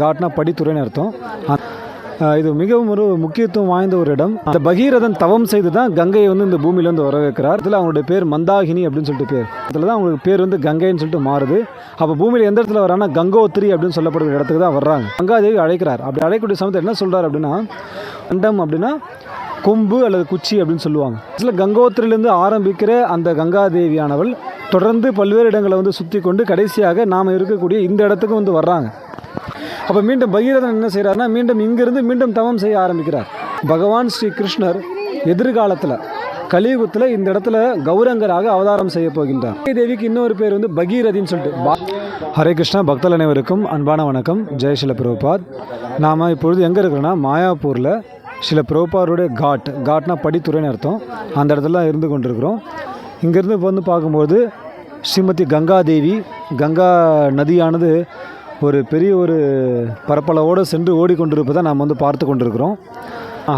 காட்னா படித்துறைன்னு அர்த்தம். இது மிகவும் ஒரு முக்கியத்துவம் வாய்ந்த ஒரு இடம். அந்த பகீரதன் தவம் செய்து தான் கங்கையை வந்து இந்த பூமியிலேருந்து வர வைக்கிறார் இதில் அவங்களுடைய பேர் மந்தாகினி அப்படின்னு சொல்லிட்டு பேர். அதில் தான் அவங்களுக்கு பேர் வந்து கங்கைன்னு சொல்லிட்டு மாறுது. அப்போ பூமியில் எந்த இடத்துல வரானா கங்கோத்திரி அப்படின்னு சொல்லப்படுற இடத்துக்கு தான் வர்றாங்க. கங்காதேவி அழைக்கிறார். அப்படி அழைக்கக்கூடிய சமயத்தில் என்ன சொல்கிறார் அப்படின்னா அண்டம் அப்படின்னா கொம்பு அல்லது குச்சி அப்படின்னு சொல்லுவாங்க. இதில் கங்கோத்திரிலேருந்து ஆரம்பிக்கிற அந்த கங்காதேவியானவள் தொடர்ந்து பல்வேறு இடங்களை வந்து சுற்றி கொண்டு கடைசியாக நாம் இருக்கக்கூடிய இந்த இடத்துக்கு வந்து வர்றாங்க. அப்போ மீண்டும் பகீரதன் என்ன செய்கிறாருன்னா மீண்டும் இங்கிருந்து மீண்டும் தவம் செய்ய ஆரம்பிக்கிறார். பகவான் ஸ்ரீ கிருஷ்ணர் எதிர்காலத்தில் கலியுகத்தில் இந்த இடத்துல கௌரங்கராக அவதாரம் செய்ய போகின்றார். தேவிக்கு இன்னொரு பேர் வந்து பகீரதின்னு சொல்லிட்டு. பா- ஹரே கிருஷ்ணா பக்தல் அனைவருக்கும் அன்பான வணக்கம். ஜெயசில பிரபுபாத். நாம் இப்பொழுது எங்கே இருக்கிறோன்னா மாயாப்பூரில் சில பிரபுபாருடைய காட் காட்னா படித்துறைன்னு அர்த்தம். அந்த இடத்துல தான் இருந்து கொண்டிருக்கிறோம். இங்கேருந்து இப்போ வந்து பார்க்கும்போது ஸ்ரீமதி கங்கா தேவி கங்கா நதியானது ஒரு பெரிய ஒரு பரப்பளவோடு சென்று ஓடிக்கொண்டிருப்பதை நாம் வந்து பார்த்து கொண்டிருக்கிறோம்.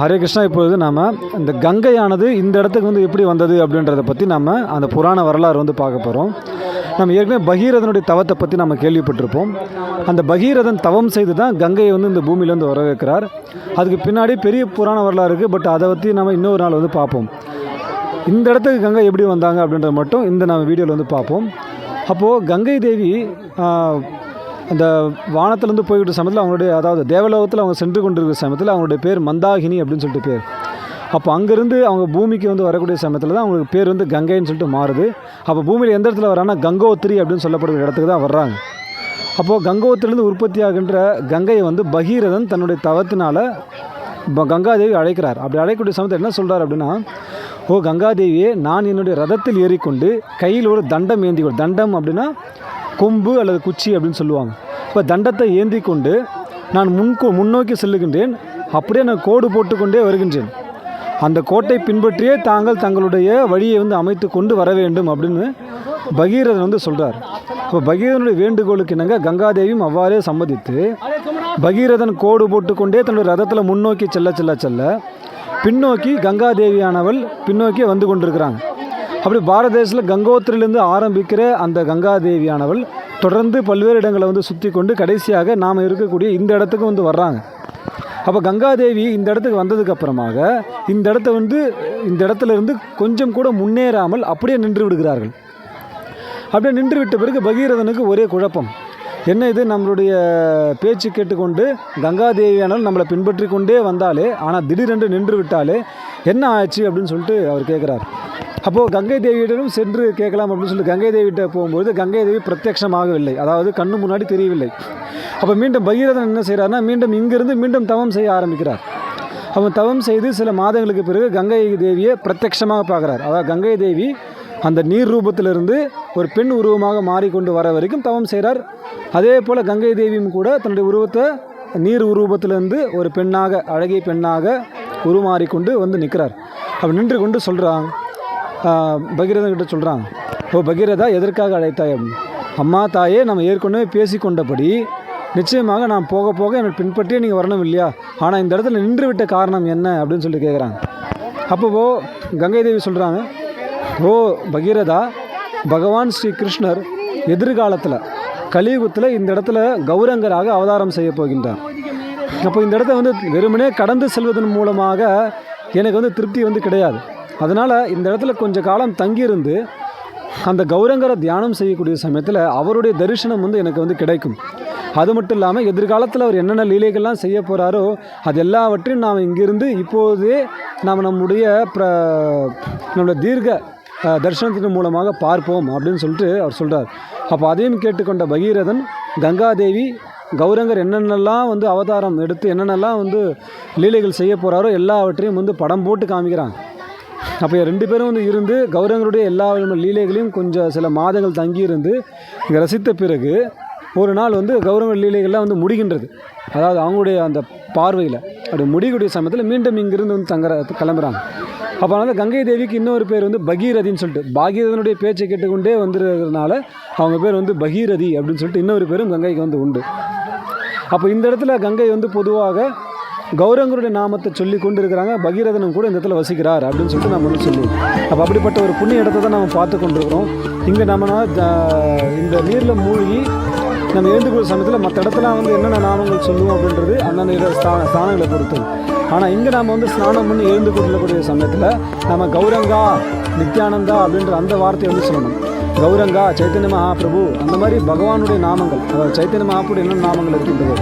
ஹரே கிருஷ்ணா இப்பொழுது நாம் இந்த கங்கையானது இந்த இடத்துக்கு வந்து எப்படி வந்தது அப்படின்றத பற்றி நம்ம அந்த புராண வரலாறு வந்து பார்க்க போகிறோம் நம்ம ஏற்கனவே பகீரதனுடைய தவத்தை பற்றி நம்ம கேள்விப்பட்டிருப்போம். அந்த பகீரதன் தவம் செய்து தான் கங்கையை வந்து இந்த பூமியிலேருந்து வர வைக்கிறார் அதுக்கு பின்னாடி பெரிய புராண வரலாறு இருக்குது பட் அதை பற்றி நம்ம இன்னொரு நாள் வந்து பார்ப்போம். இந்த இடத்துக்கு கங்கை எப்படி வந்தாங்க அப்படின்றத மட்டும் இந்த நம்ம வீடியோவில் வந்து பார்ப்போம். அப்போது கங்கை தேவி அந்த வானத்திலேருந்து போய்கிட்ட சமயத்தில் அவங்களுடைய அதாவது தேவலோகத்தில் அவங்க சென்று கொண்டிருக்கிற சமயத்தில் அவங்களுடைய பேர் மந்தாகினி அப்படின்னு சொல்லிட்டு பேர். அப்போ அங்கேருந்து அவங்க பூமிக்கு வந்து வரக்கூடிய சமயத்தில் தான் அவங்களுக்கு பேர் வந்து கங்கைன்னு சொல்லிட்டு மாறுது. அப்போ பூமியில் எந்த இடத்துல வரானா கங்கோத்திரி அப்படின்னு சொல்லப்படுற இடத்துக்கு தான் வர்றாங்க. அப்போது கங்கோத்திரிலேருந்து உற்பத்தி ஆகின்ற கங்கையை வந்து பகீரதன் தன்னுடைய தவத்தினால் இப்போ கங்காதேவி அழைக்கிறார். அப்படி அழைக்கக்கூடிய சமயத்தில் என்ன சொல்கிறார் அப்படின்னா ஓ கங்காதேவியே நான் என்னுடைய ரதத்தில் ஏறிக்கொண்டு கையில் ஒரு தண்டம் ஏந்தி தண்டம் அப்படின்னா கொம்பு அல்லது குச்சி அப்படின்னு சொல்லுவாங்க. இப்போ தண்டத்தை ஏந்தி கொண்டு நான் முன்கோ முன்னோக்கி செல்லுகின்றேன். அப்படியே நான் கோடு போட்டுக்கொண்டே வருகின்றேன். அந்த கோட்டை பின்பற்றியே தாங்கள் தங்களுடைய வழியை வந்து அமைத்து கொண்டு வர வேண்டும் அப்படின்னு பகீரதன் வந்து சொல்கிறார் இப்போ பகீரதனுடைய வேண்டுகோளுக்கு இணங்க கங்காதேவியும் அவ்வாறே சம்மதித்து பகீரதன் கோடு போட்டுக்கொண்டே தன்னுடைய ரதத்தில் முன்னோக்கி செல்ல செல்ல செல்ல பின்னோக்கி கங்காதேவியானவள் பின்னோக்கி வந்து கொண்டிருக்கிறாங்க. அப்படி பாரத தேசத்தில் கங்கோத்திரிலிருந்து ஆரம்பிக்கிற அந்த கங்காதேவியானவள் தொடர்ந்து பல்வேறு இடங்களை வந்து சுற்றி கொண்டு கடைசியாக நாம் இருக்கக்கூடிய இந்த இடத்துக்கு வந்து வர்றாங்க. அப்போ கங்காதேவி இந்த இடத்துக்கு வந்ததுக்கு அப்புறமாக இந்த இடத்த வந்து இந்த இடத்துல இருந்து கொஞ்சம் கூட முன்னேறாமல் அப்படியே நின்று விடுகிறார்கள். அப்படியே நின்று விட்ட பிறகு பகீரதனுக்கு ஒரே குழப்பம். என்ன இது? நம்மளுடைய பேச்சு கேட்டுக்கொண்டு கங்காதேவியானால் நம்மளை பின்பற்றி கொண்டே வந்தாலே ஆனால் திடீரென்று நின்று விட்டாலே என்ன ஆச்சு? அப்படின்னு சொல்லிட்டு அவர் கேட்குறார் அப்போது கங்கை தேவியிடம் சென்று கேட்கலாம் அப்படின்னு சொல்லிட்டு கங்கை தேவிகிட்ட போகும்போது கங்கை தேவி பிரத்யட்சமாகவில்லை அதாவது கண்ணு முன்னாடி தெரியவில்லை. அப்போ மீண்டும் பகீரதன் என்ன செய்கிறாருன்னா மீண்டும் இங்கிருந்து மீண்டும் தவம் செய்ய ஆரம்பிக்கிறார். அவன் தவம் செய்து சில மாதங்களுக்கு பிறகு கங்கை தேவியை பிரத்யட்சமாக பார்க்குறார். அதாவது கங்கை தேவி அந்த நீர் ரூபத்திலிருந்து ஒரு பெண் உருவமாக மாறிக்கொண்டு வர வரைக்கும் தவம் செய்கிறார். அதே போல் கங்கை தேவியும் கூட தன்னுடைய உருவத்தை நீர் உருவத்திலிருந்து ஒரு பெண்ணாக அழகிய பெண்ணாக உருமாறிக்கொண்டு வந்து நிற்கிறார் அப்படி நின்று கொண்டு சொல்கிறான் பகீரதன் கிட்ட சொல்கிறாங்க ஓ பகீரதா எதற்காக அழைத்தாய்? அப்படின்னு. அம்மா தாயே நம்ம ஏற்கனவே பேசிக்கொண்டபடி நிச்சயமாக நான் போக போக என்னை பின்பற்றியே நீங்கள் வரணும் இல்லையா? ஆனால் இந்த இடத்துல நின்று விட்ட காரணம் என்ன? அப்படின்னு சொல்லி கேட்குறாங்க அப்போ கங்கை தேவி சொல்கிறாங்க ஓ பகீரதா பகவான் ஸ்ரீ கிருஷ்ணர் எதிர்காலத்தில் கலியுகத்தில் இந்த இடத்துல கௌரங்கராக அவதாரம் செய்ய போகின்றார். அப்போ இந்த இடத்த வந்து வெறுமனே கடந்து செல்வதன் மூலமாக எனக்கு வந்து திருப்தி வந்து கிடையாது. அதனால் இந்த இடத்துல கொஞ்சம் காலம் தங்கியிருந்து அந்த கௌரங்கரை தியானம் செய்யக்கூடிய சமயத்தில் அவருடைய தரிசனம் வந்து எனக்கு வந்து கிடைக்கும். அது மட்டும் இல்லாமல் எதிர்காலத்தில் அவர் என்னென்ன லீலைகள்லாம் செய்ய போகிறாரோ அது எல்லாவற்றையும் நாம் இங்கிருந்து இப்போதே நாம் நம்முடைய ப்ர நம்முடைய தீர்க்க தரிசனத்தின் மூலமாக பார்ப்போம் அப்படின்னு சொல்லிட்டு அவர் சொல்கிறார் அப்போ அதையும் கேட்டுக்கொண்ட பகீரதன் கங்காதேவி கௌரங்கர் என்னென்னலாம் வந்து அவதாரம் எடுத்து என்னென்னலாம் வந்து லீலைகள் செய்ய போகிறாரோ எல்லாவற்றையும் வந்து படம் போட்டு காமிக்கிறாங்க. அப்போ ரெண்டு பேரும் வந்து இருந்து கௌரங்கருடைய எல்லா விதமான லீலைகளையும் கொஞ்சம் சில மாதங்கள் தங்கியிருந்து இங்கே ரசித்த பிறகு ஒரு நாள் வந்து கௌரவ லீலைகள்லாம் வந்து முடிகின்றது. அதாவது அவங்களுடைய அந்த பார்வையில். அப்படி முடியக்கூடிய சமயத்தில் மீண்டும் இங்கிருந்து வந்து தங்குற கிளம்புறாங்க. அப்போ அதனால் கங்கை தேவிக்கு இன்னொரு பேர் வந்து பகீரதின்னு சொல்லிட்டு பாகீரதனுடைய பேச்சை கேட்டுக்கொண்டே வந்துருக்கிறதுனால அவங்க பேர் வந்து பகீரதி அப்படின்னு சொல்லிட்டு இன்னொரு பேரும் கங்கைக்கு வந்து உண்டு. அப்போ இந்த இடத்துல கங்கை வந்து பொதுவாக கௌரங்கருடைய நாமத்தை சொல்லி கொண்டு இருக்கிறாங்க பகீரதனும் கூட இந்த இடத்துல வசிக்கிறார் அப்படின்னு சொல்லிட்டு நம்ம வந்து சொல்லுவோம் அப்போ அப்படிப்பட்ட ஒரு புண்ணிய இடத்தை தான் நம்ம பார்த்து கொண்டிருக்கிறோம். இங்கே நம்ம இந்த நீரில் மூழ்கி நம்ம எழுந்துக்கிற சமயத்தில் மற்ற இடத்துல வந்து என்னென்ன நாமங்கள் சொல்லுவோம் அப்படின்றது அந்தந்த இட ஸ்தான ஸ்தானங்களை பொறுத்து ஆனால் இங்கே நாம் வந்து ஸ்நானம் பண்ணி எழுந்து கொள்ளக்கூடிய சமயத்தில் நம்ம கௌரங்கா நித்யானந்தா அப்படின்ற அந்த வார்த்தையை வந்து சொல்லணும். கௌரங்கா சைத்தன்ய மகாபிரபு அந்த மாதிரி பகவானுடைய நாமங்கள் அதாவது சைத்தன்ய மகாபிரபு என்ன நாமங்கள் இருக்கின்றதோ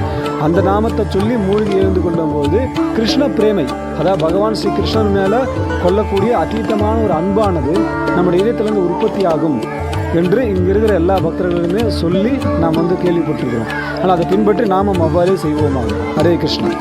அந்த நாமத்தை சொல்லி மூழ்கி எழுந்து கொள்ளும்போது கிருஷ்ண பிரேமை அதாவது பகவான் ஸ்ரீ கிருஷ்ணன் மேலே கொள்ளக்கூடிய அதீதமான ஒரு அன்பானது நம்முடைய இதயத்திலிருந்து உற்பத்தி ஆகும் என்று இங்கே இருக்கிற எல்லா பக்தர்களுமே சொல்லி நாம் வந்து கேள்விப்பட்டிருக்கிறோம். ஆனால் அதை பின்பற்றி நாமும் அவ்வாறே செய்வோமாக ஹரே கிருஷ்ணன்